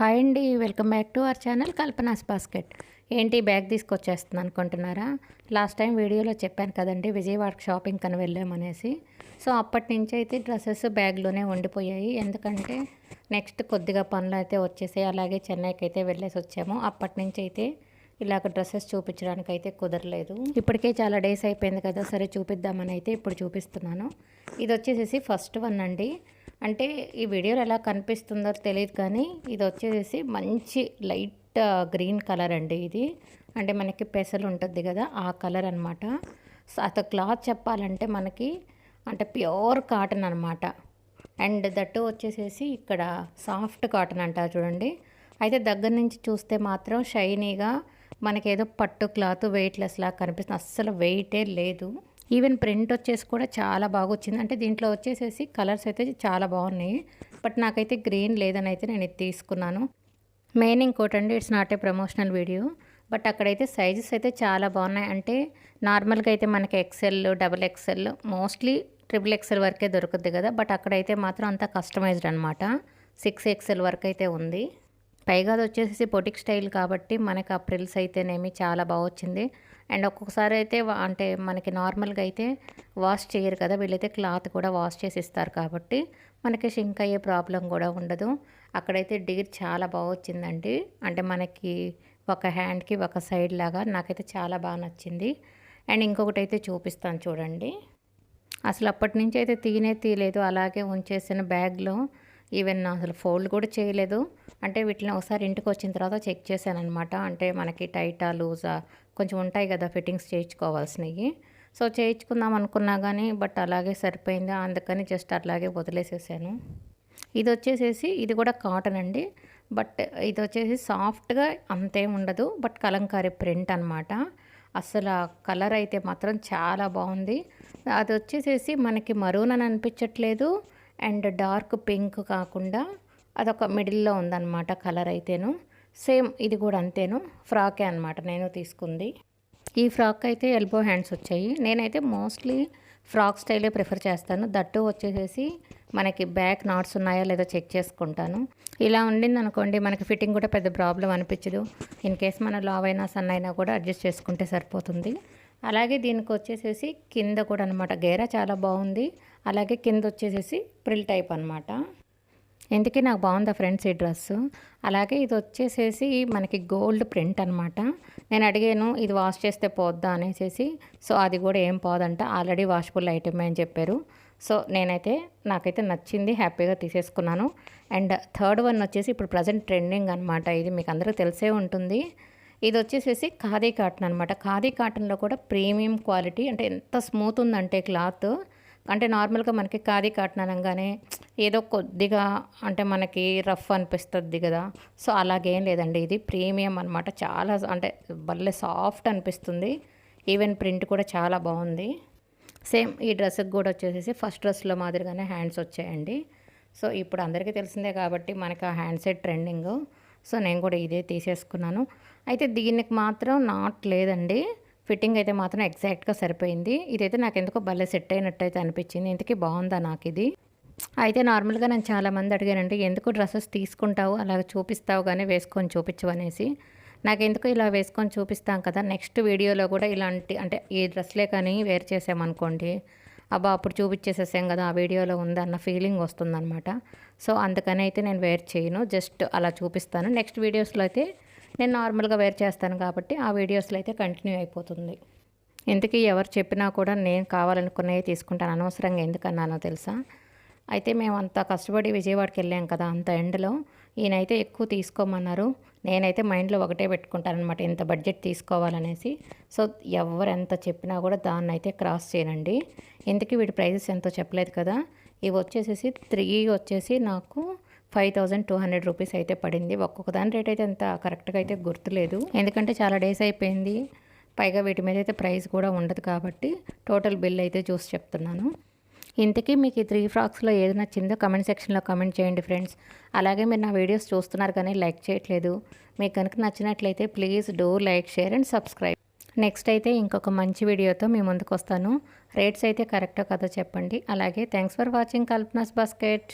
Hi అండి welcome back to our channel Kalpana's basket. ఏంటి bag తీసుకొచ్చేస్తుంది అనుకుంటున్నారా? లాస్ట్ టైం వీడియోలో చెప్పాను కదండి విజయవాడ షాపింగ్ కని వెళ్ళామనేసి సో అప్పటి నుంచి అయితే డ్రెస్సెస్ బ్యాగ్లోనే ఉండిపోయాయి. ఎందుకంటే నెక్స్ట్ కొద్దిగా పనులు అయితే వచ్చేసాయి. అలాగే చెన్నైకి అయితే వెళ్ళేసి వచ్చాము. అప్పటి నుంచి అయితే ఇలాగ డ్రెస్సెస్ చూపించడానికి అయితే కుదరలేదు. ఇప్పటికే చాలా డేస్ అయిపోయింది కదా సరే చూపిద్దామని అయితే ఇప్పుడు చూపిస్తున్నాను. ఇది వచ్చేసేసి ఫస్ట్ వన్ అండి. అంటే ఈ వీడియోలో ఎలా కనిపిస్తుందో తెలియదు కానీ ఇది వచ్చేసి మంచి లైట్ గ్రీన్ కలర్ అండి ఇది. అంటే మనకి పెసలు ఉంటుంది కదా ఆ కలర్ అనమాట అత క్లాత్ చెప్పాలంటే మనకి అంటే ప్యూర్ కాటన్ అనమాట అండ్ దట్టు వచ్చేసేసి ఇక్కడ సాఫ్ట్ కాటన్ అంటారు చూడండి. అయితే దగ్గర నుంచి చూస్తే మాత్రం షైనీగా మనకేదో పట్టు క్లాత్ వెయిట్లెస్ లాగా కనిపిస్తుంది. అస్సలు వెయిటే లేదు. ఈవెన్ ప్రింట్ వచ్చేసి కూడా చాలా బాగా వచ్చింది అంటే దీంట్లో వచ్చేసేసి కలర్స్ అయితే చాలా బాగున్నాయి. బట్ నాకైతే గ్రీన్ లేదని అయితే నేను ఇది తీసుకున్నాను. మెయిన్ ఇంకోటి అండి it's not a promotional video but అక్కడైతే సైజెస్ అయితే చాలా బాగున్నాయి. అంటే నార్మల్గా అయితే మనకి XL double XL mostly triple XL వరకే దొరుకుద్ది కదా. బట్ అక్కడైతే మాత్రం అంతా కస్టమైజ్డ్ అనమాట సిక్స్ ఎక్సెల్ వరకు అయితే ఉంది. పైగా అది వచ్చేసి పొటిక్ స్టైల్ కాబట్టి మనకి ఆ ప్రిల్స్ అయితేనేమి చాలా బాగా వచ్చింది అండ్ ఒక్కొక్కసారి అయితే అంటే మనకి నార్మల్గా అయితే వాష్ చేయరు కదా వీళ్ళైతే క్లాత్ కూడా వాష్ చేసి ఇస్తారు కాబట్టి మనకి షింక్ అయ్యే ప్రాబ్లం కూడా ఉండదు. అక్కడైతే డీర్ చాలా బాగా వచ్చిందండి. అంటే మనకి ఒక హ్యాండ్కి ఒక సైడ్ లాగా నాకైతే చాలా బాగా నచ్చింది. అండ్ ఇంకొకటి అయితే చూపిస్తాను చూడండి. అసలు అప్పటి నుంచి అయితే తీనే తీయలేదు. అలాగే ఉంచేసిన బ్యాగ్లో ఈవెన్ అసలు ఫోల్డ్ కూడా చేయలేదు. అంటే వీటిని ఒకసారి ఇంటికి వచ్చిన తర్వాత చెక్ చేశాను అనమాట అంటే మనకి టైటా లూజా కొంచెం ఉంటాయి కదా ఫిట్టింగ్స్ చేయించుకోవాల్సినవి. సో చేయించుకుందాం అనుకున్నా కానీ బట్ అలాగే సరిపోయింది. అందుకని జస్ట్ అట్లాగే వదిలేసేసాను. ఇది వచ్చేసేసి ఇది కూడా కాటన్ అండి. బట్ ఇది వచ్చేసి సాఫ్ట్గా అంతే ఉండదు. బట్ కలంకారీ ప్రింట్ అనమాట అసలు కలర్ అయితే మాత్రం చాలా బాగుంది. అది వచ్చేసేసి మనకి మరూన్ అని అనిపించట్లేదు. అండ్ డార్క్ పింక్ కాకుండా అదొక మిడిల్లో ఉందన్నమాట కలర్ అయితేను. సేమ్ ఇది కూడా అంతేను. ఫ్రాకే అనమాట నేను తీసుకుంది. ఈ ఫ్రాక్ అయితే ఎల్బో హ్యాండ్స్ వచ్చాయి. నేనైతే మోస్ట్లీ ఫ్రాక్ స్టైలే ప్రిఫర్ చేస్తాను. దట్టు వచ్చేసేసి మనకి బ్యాక్ నాట్స్ ఉన్నాయా లేదా చెక్ చేసుకుంటాను. ఇలా ఉండింది అనుకోండి మనకి ఫిట్టింగ్ కూడా పెద్ద ప్రాబ్లం అనిపించదు. ఇన్ కేస్ మన లావ్ అయినా సన్న అయినా కూడా అడ్జస్ట్ చేసుకుంటే సరిపోతుంది. అలాగే దీనికి వచ్చేసేసి కింద కూడా అనమాట గేరా చాలా బాగుంది. అలాగే కింద వచ్చేసేసి ప్రిల్ టైప్ అనమాట ఎందుకే నాకు బాగుందా ఫ్రెండ్స్ ఈ డ్రెస్ అలాగే ఇది వచ్చేసేసి మనకి గోల్డ్ ప్రింట్ అనమాట నేను అడిగాను ఇది వాష్ చేస్తే పోద్దా? అనేసి సో అది కూడా ఏం పోదంట. ఆల్రెడీ వాషబుల్ ఐటమే అని చెప్పారు. సో నేనైతే నాకైతే నచ్చింది హ్యాపీగా తీసేసుకున్నాను. అండ్ థర్డ్ వన్ వచ్చేసి ఇప్పుడు ప్రజెంట్ ట్రెండింగ్ అనమాట ఇది మీకు అందరూ తెలిసే ఉంటుంది. ఇది వచ్చేసేసి ఖాదీ కాటన్ అనమాట ఖాదీ కాటన్లో కూడా ప్రీమియం క్వాలిటీ అంటే ఎంత స్మూత్ ఉందంటే క్లాత్. అంటే నార్మల్గా మనకి ఖాదీ కాటన్ అనగానే ఏదో కొద్దిగా అంటే మనకి రఫ్ అనిపిస్తుంది కదా. సో అలాగేం లేదండి. ఇది ప్రీమియం అనమాట చాలా అంటే భలే సాఫ్ట్ అనిపిస్తుంది. ఈవెన్ ప్రింట్ కూడా చాలా బాగుంది. సేమ్ ఈ డ్రెస్కి కూడా వచ్చేసేసి ఫస్ట్ డ్రెస్లో మాదిరిగానే హ్యాండ్స్ వచ్చాయండి. సో ఇప్పుడు అందరికీ తెలిసిందే కాబట్టి మనకి ఆ హ్యాండ్సెట్ ట్రెండింగ్. సో నేను కూడా ఇదే తీసేసుకున్నాను. అయితే దీనికి మాత్రం నాట్ లేదండి. ఫిట్టింగ్ అయితే మాత్రం ఎగ్జాక్ట్గా సరిపోయింది. ఇదైతే నాకు ఎందుకో భలే సెట్ అయినట్టు అయితే అనిపించింది. ఇంతకీ బాగుందా నాకు ఇది? అయితే నార్మల్గా నేను చాలామంది అడిగానండి ఎందుకు డ్రెస్సెస్ తీసుకుంటావు? అలా చూపిస్తావు కానీ వేసుకొని చూపించు అనేసి నాకు ఎందుకు ఇలా వేసుకొని చూపిస్తాం కదా నెక్స్ట్ వీడియోలో కూడా ఇలాంటి అంటే ఈ డ్రెస్లే కానీ వేర్ చేసామనుకోండి అబ్బా అప్పుడు చూపించేసేసాం కదా ఆ వీడియోలో ఉందన్న ఫీలింగ్ వస్తుందన్నమాట. సో అందుకని అయితే నేను వేర్ చేయను జస్ట్ అలా చూపిస్తాను. నెక్స్ట్ వీడియోస్లో అయితే నేను నార్మల్గా వేర్ చేస్తాను కాబట్టి ఆ వీడియోస్లో అయితే కంటిన్యూ అయిపోతుంది. ఎందుకు ఎవరు చెప్పినా కూడా నేను కావాలనుకున్నవి తీసుకుంటాను. అనవసరంగా ఎందుకన్నానో తెలుసా? అయితే మేము అంత కష్టపడి విజయవాడకి వెళ్ళాం కదా అంత ఎండలో. ఈయనైతే ఎక్కువ తీసుకోమన్నారు. నేనైతే మైండ్లో ఒకటే పెట్టుకుంటానమాట ఇంత బడ్జెట్ తీసుకోవాలనేసి. సో ఎవరు ఎంత చెప్పినా కూడా దాన్ని అయితే క్రాస్ చేయనండి. ఎందుకు వీటి ప్రైజెస్ ఎంతో చెప్పలేదు కదా? ఇవి వచ్చేసేసి త్రీ వచ్చేసి నాకు five thousand two hundred rupees అయితే పడింది. ఒక్కొక్క దాని రేట్ అయితే అంత కరెక్ట్గా అయితే గుర్తులేదు. ఎందుకంటే చాలా డేస్ అయిపోయింది. పైగా వీటి మీద అయితే ప్రైస్ కూడా ఉండదు కాబట్టి టోటల్ బిల్ అయితే చూసి చెప్తున్నాను. ఇంతకీ మీకు ఈ త్రీ ఫ్రాక్స్లో ఏది నచ్చిందో కమెంట్ సెక్షన్లో కమెంట్ చేయండి ఫ్రెండ్స్. అలాగే మీరు నా వీడియోస్ చూస్తున్నారు కానీ లైక్ చేయట్లేదు. మీకు కనుక నచ్చినట్లయితే please do like share and subscribe. Next అయితే ఇంకొక మంచి వీడియోతో మీ ముందుకు వస్తాను. రేట్స్ అయితే కరెక్టో కదో చెప్పండి. అలాగే thanks for watching Kalpana's basket.